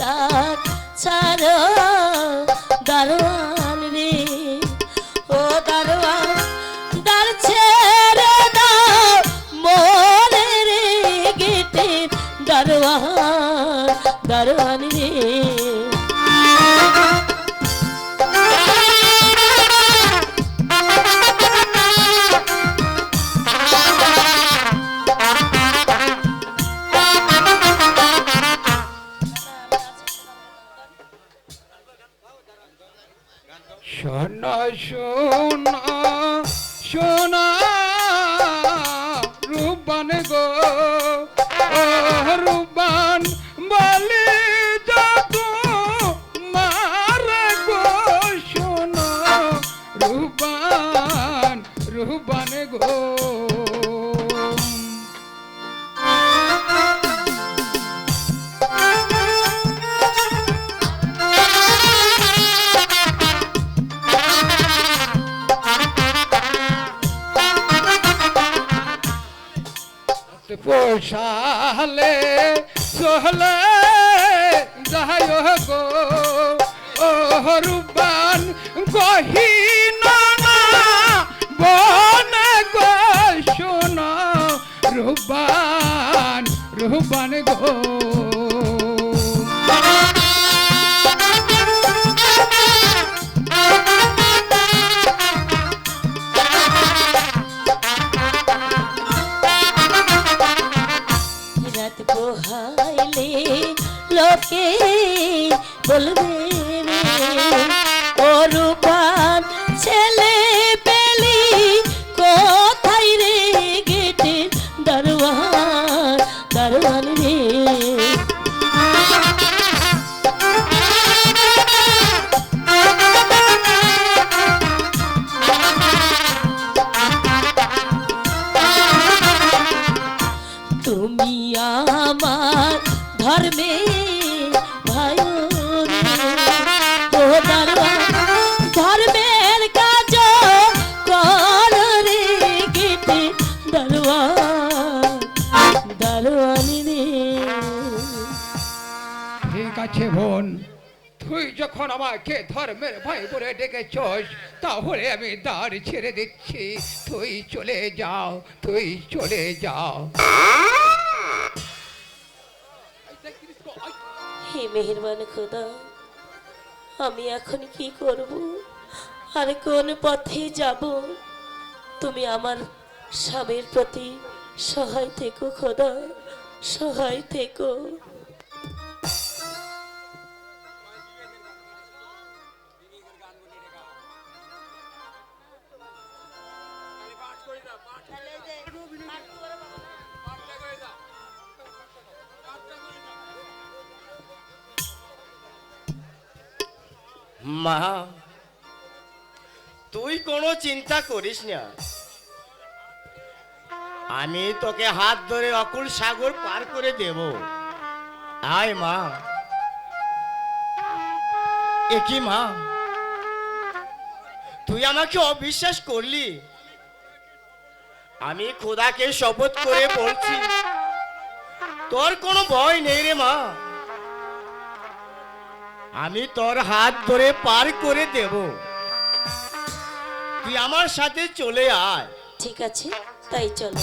তার ছাড়ো দারোয়ান যখন আমাকে ধর্মের ভাই বলে ডেকেছস, তাহলে আমি দাঁড় ছেড়ে দিচ্ছি। তুই চলে যাও, তুই চলে যাও। হে মেহেরবান খোদা, আমি এখন কি করব? আর কোন পথে যাব? তুমি আমার স্বামীর প্রতি সহায় থেকো খোদা, সহায় থেকো। মা, তুই কোনো চিন্তা করিস না। আমি তোকে হাত ধরে অকুল সাগর পার করে দেব। আয় মা। একই মা, তুই আমাকে অবিশ্বাস করলি? আমি খোদাকে শপথ করে বলছি, তোর কোনো ভয় নেই রে মা। আমি তোর হাত ধরে পার করে দেব। তুই আমার সাথে চলে আয়। ঠিক আছে, তাই চলো।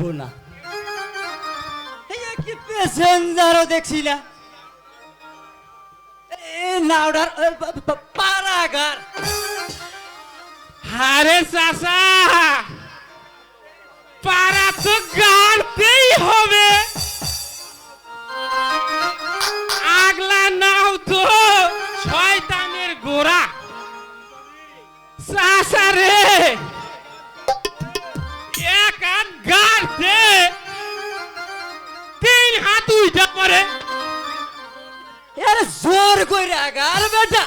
জুটবো না কি প্যাসেঞ্জারও দেখছি না এই নাওডার পারাগার। আরে চাচা, পাড়া তো গাড়তেই হবে। আগলা নাও তো, শয়তানের গোড়া। চাচা রে উইটা পরে এর জোর কইরা আগার বেটা।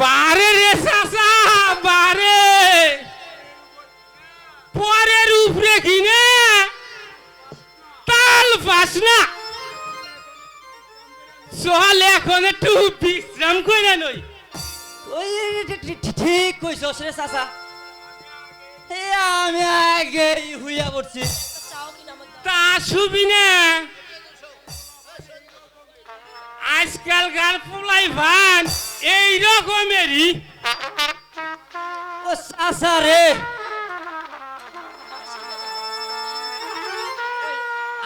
বারে রে চাচা বারে। পরের উপরে কিনে তাল পাস না। চল এখন একটু বিশ্রাম করে নই ওই ঠিক কইছস রে এ আমি আগে হুইয়া পড়ছি। তা শুবি না। আজকালকার পোলাই ভান এই রকমেরই। ও চাচা রে।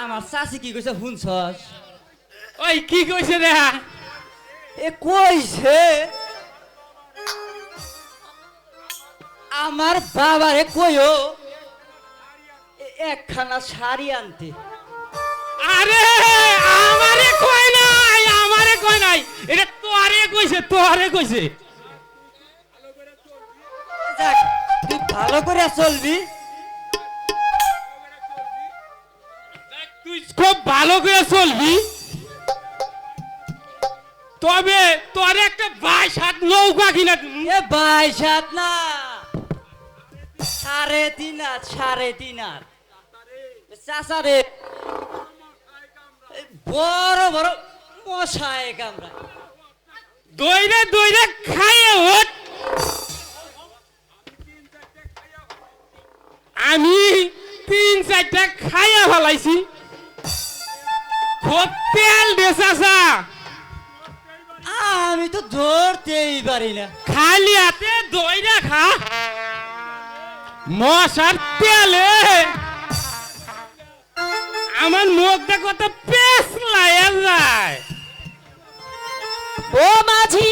আমার চাচি কি কইছে শুনছস? ওই কি কইছে রে? এ কইছে আমার বাবারে কইও একখানা শাড়ি আনতে। আরে আমারে কয় নাই আমারে কয় নাই। এটা তোরে কইছে তোরে কইছে। যাক তুই ভালো করে চলবি। তুই খুব ভালো করে চলবি। তবে তোর একটা বাইশ হাত নৌকা কিনা। এ বাইশ হাত না। সাড়ে তিন হাত সাড়ে তিন হাত। চাষা রে বড় বড় মশায় কামড়া দইরে দইরে খাইয়ে ওঠ আমি তিন চারটা খাইয়া ফেলাইছি। খুব তেল দেশাসা আমি তো ধরতেই পারি না। খালি হাতে দইরা খা। মশার তেলে। আমার মুখটা কত পেস লাইয়া যায়। ও মাঝি।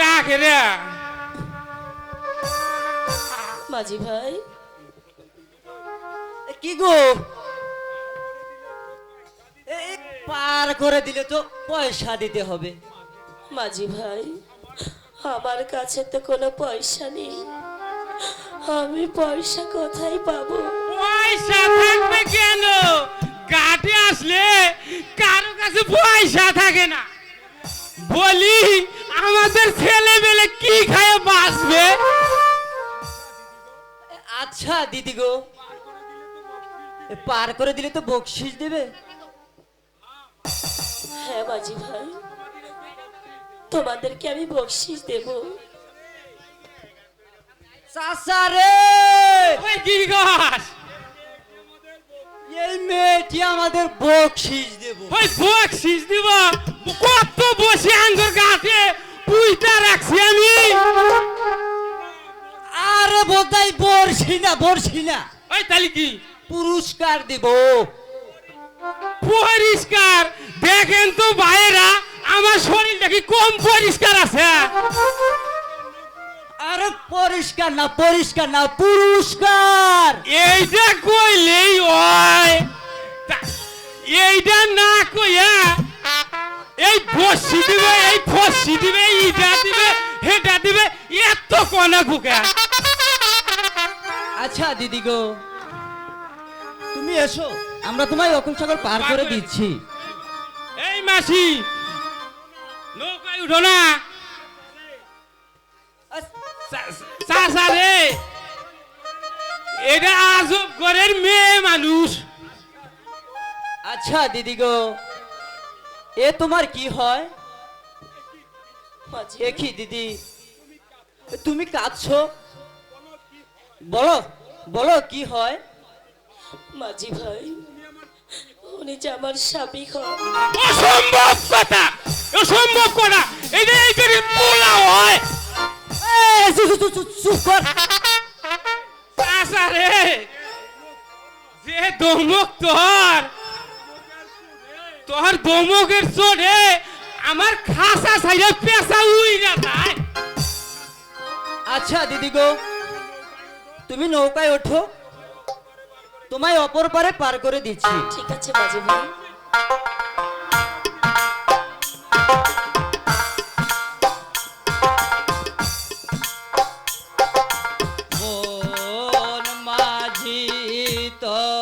ডাকে রে মাঝি ভাই। কি গো? পার করে দিলে তো পয়সা দিতে হবে। মাঝি ভাই আমার কাছে তো কোনো পয়সা নেই। আমি পয়সা কোথায় পাবো? পয়সা থাকবে কেন? ঘাটে আসলে কারও কাছে পয়সা থাকে না। বলি আমাদের ছেলে মেলে কি খায় বাঁচবে? আচ্ছা দিদি গো। পার করে দিলে তো বকশিস দেবে। হ্যাঁ মাঝি ভাই। তোমাদেরকে আমি বকশিস দেব। চাচা রে! ওই কি গাছ এই মেয়েটি আমাদের বকশিস দেব। ওই বকশিস দিব? কত বসে আঙ্গুর গাছে পুইটা রাখছি আমি। আরে বোধহয় বর্ষি না বর্ষি না। ওই তাহলে কি? পুরস্কার দিব। পরিষ্কার দেখেন তো ভাইয়েরা আমার শরীরটা কি কম পরিষ্কার আছে? আরে পরিষ্কার না পরিষ্কার না পুরস্কার। এইটা কইলেই হয়। এইটা না কইয়া এই বসি দিবে এই ফসি দিবে ইটা দিবে হেটা দিবে এত কনা কুকা আচ্ছা দিদি গো। তুমি এসো আমরা তোমায় অকুল সাগর পার করে দিচ্ছি। এই মাসি নৌকায় উঠো না। চাষা রে। এটা আজব ঘরের মেয়ে মানুষ। আচ্ছা দিদি গো। এ তোমার কি হয়? কি দিদি? তুমি কাঁদছো? বলো বলো কি হয়? মাঝি ভাই উনি যে আমার স্বামী হয়। অসম্ভব কথা অসম্ভব কথা। এটা এই করে পোলা হয়। এ, চুপ, চুপ, চুপ, চুপ কর। চাষা রে। যে দমক তোর তোর দমকের চোটে আমার খাসা সাইডে পেশা উইরা যায় আচ্ছা দিদি গো তুমি নৌকায় ওঠো। তোমায় অপর পারে পার করে দিচ্ছি। ঠিক আছে মাঝি ভাই। মাঝি তোহর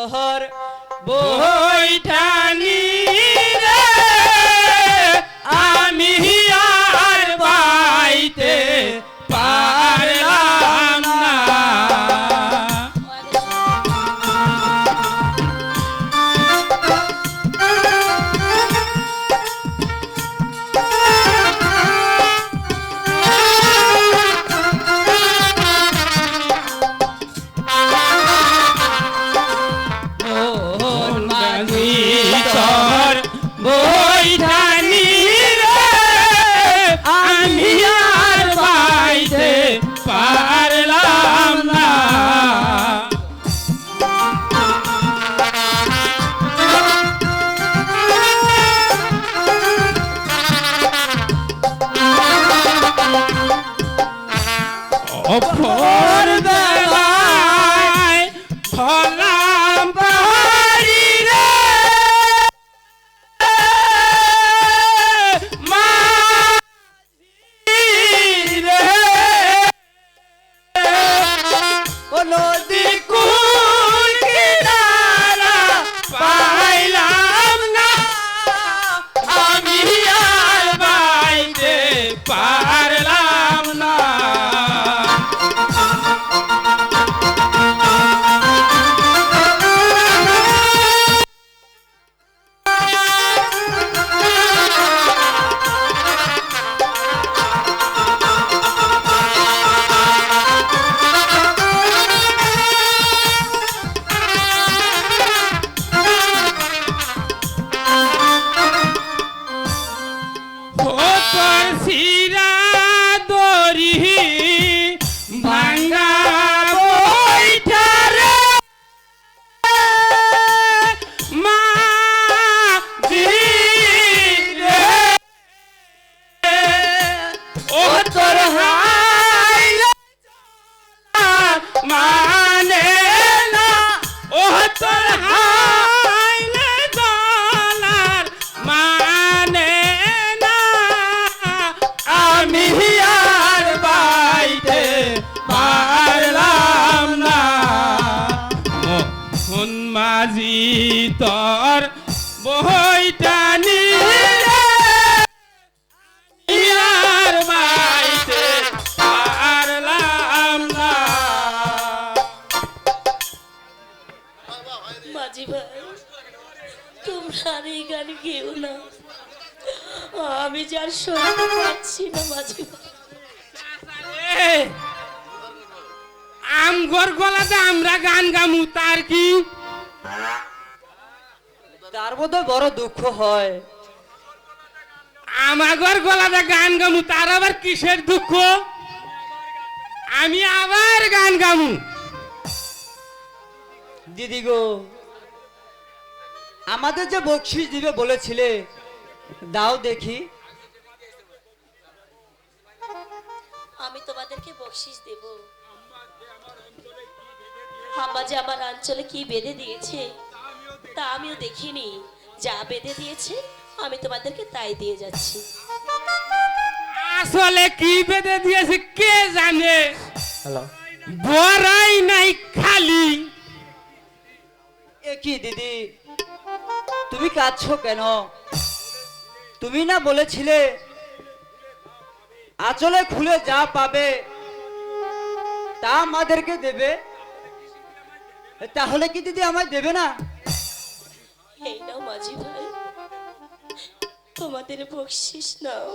আমি যার শুনতে পাচ্ছি না মাঝি আমগর গলাতে আমরা গান গামু তার কি? তার বড় দুঃখ হয়। আমাগর গলাতে গান গামু তার আবার কিসের দুঃখ? আমি আবার গান গামু। দিদি গো আমাদের যে বকশিস দিবে বলেছিলে দাও দেখি। বকশিস দেব। আম্মা যে আমার অঞ্চলে কি বেঁধে দিয়েছে তা আমিও দেখিনি। যা বেঁধে দিয়েছে আমি তোমাদেরকে তাই দিয়ে যাচ্ছি। আসলে কি বেঁধে দিয়েছে কে জানে? হ্যালো। বড়াই নাই খালি। এ কি দিদি? তুমি কাঁদছো কেন? তুমি না বলেছিলে আঁচলে খুলে যা পাবে। তা আমাদেরকে দেবে। তাহলে কি দিদি আমায় দেবে না? এই নাও মাঝি ভাই। তোমাদের বকশিস নাও।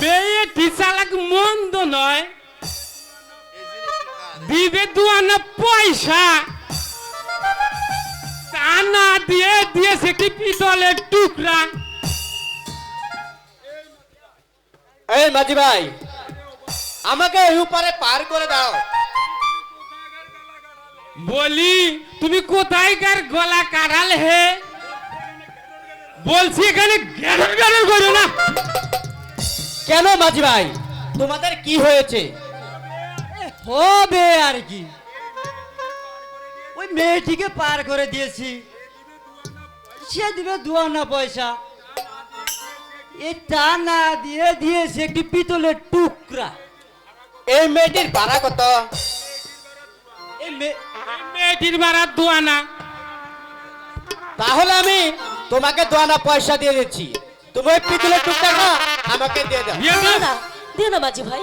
মেয়েটি চালাক মন্দ নয়। দিবে দুয়ানা পয়সা। তা না দিয়ে দিয়েছে কি পিতলের টুকরা। এই মাঝি ভাই আমাকে এই উপারে পার করে দাও। বলি তুমি কোথায়কার গলা কাটাল হে? বলছি এখানে গ্যারল গ্যারল করো না। কেন মাঝি ভাই তোমাদের কি হয়েছে? হবে আর কি। ওই মেয়েটিকে পার করে দিয়েছি। সে দিবে দুয়ানা পয়সা। এটা না দিয়ে দিয়েছে একটি পিতলের টুকরা। এই মেয়েটির ভাড়া কত? এই মে- তাহলে আমি তোমাকে দোয়ানা পয়সা দিয়ে দিচ্ছি। তুমি ওই পিতলের টুকটাটা আমাকে দিয়ে দাও। দিয়ে দিও দাও না দিও না মাঝি ভাই।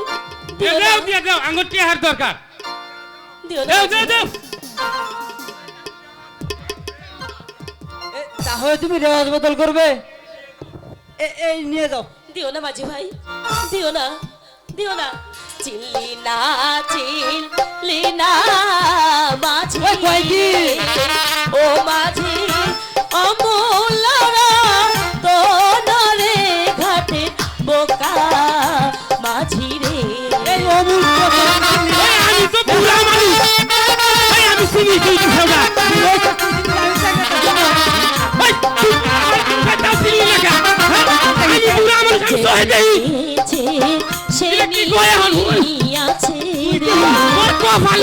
দিয়ে দিও না দাও দিয়ে দাও আঙুর টেহার দরকার। দিও না দাও মাঝি দাও ভাই। দাও। এ, তাহলে তুমি রেওয়াজ বদল করবে? এই নিয়ে যাও। দিও না মাঝি ভাই দিও না দিও না। চিল্লি না চিল্লি না মাঝি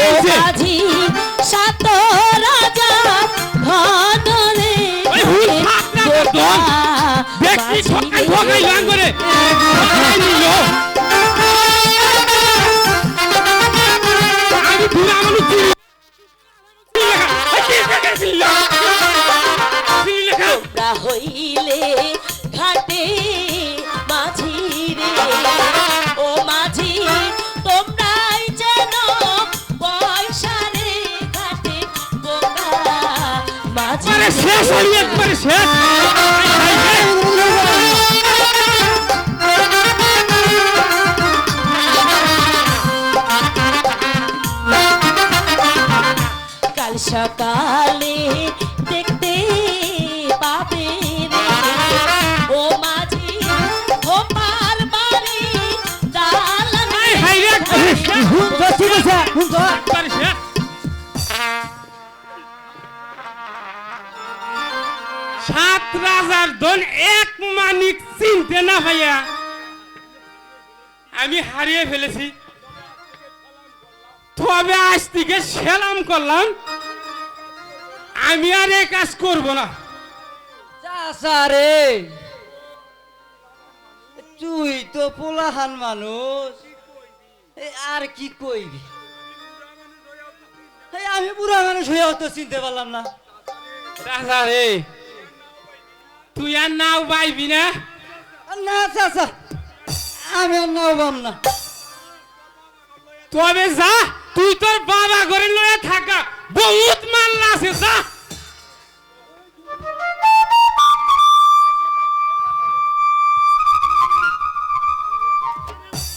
মাঝি সাত রাজা দম। দেখছি ঠকাই ঠকাই গান করে। আমি বুড়া মানুষ হইলে শেষ হলি একবারে শেষ ভাইয়া আমি হারিয়ে ফেলেছি। তবে আজ থেকে সেলাম করলাম আমি আর এ কাজ করব না। রে তুই তো পোলাহান মানুষ। আর কি কইবি? আমি বুড়া মানুষ হয়ে অত চিনতে পারলাম না। রে তুই আর নাও পাইবি না। না চাচা আমি না। তুই তোর বাবা ঘরে লয়ে থাকা বহুত মাল্লা আছে যা।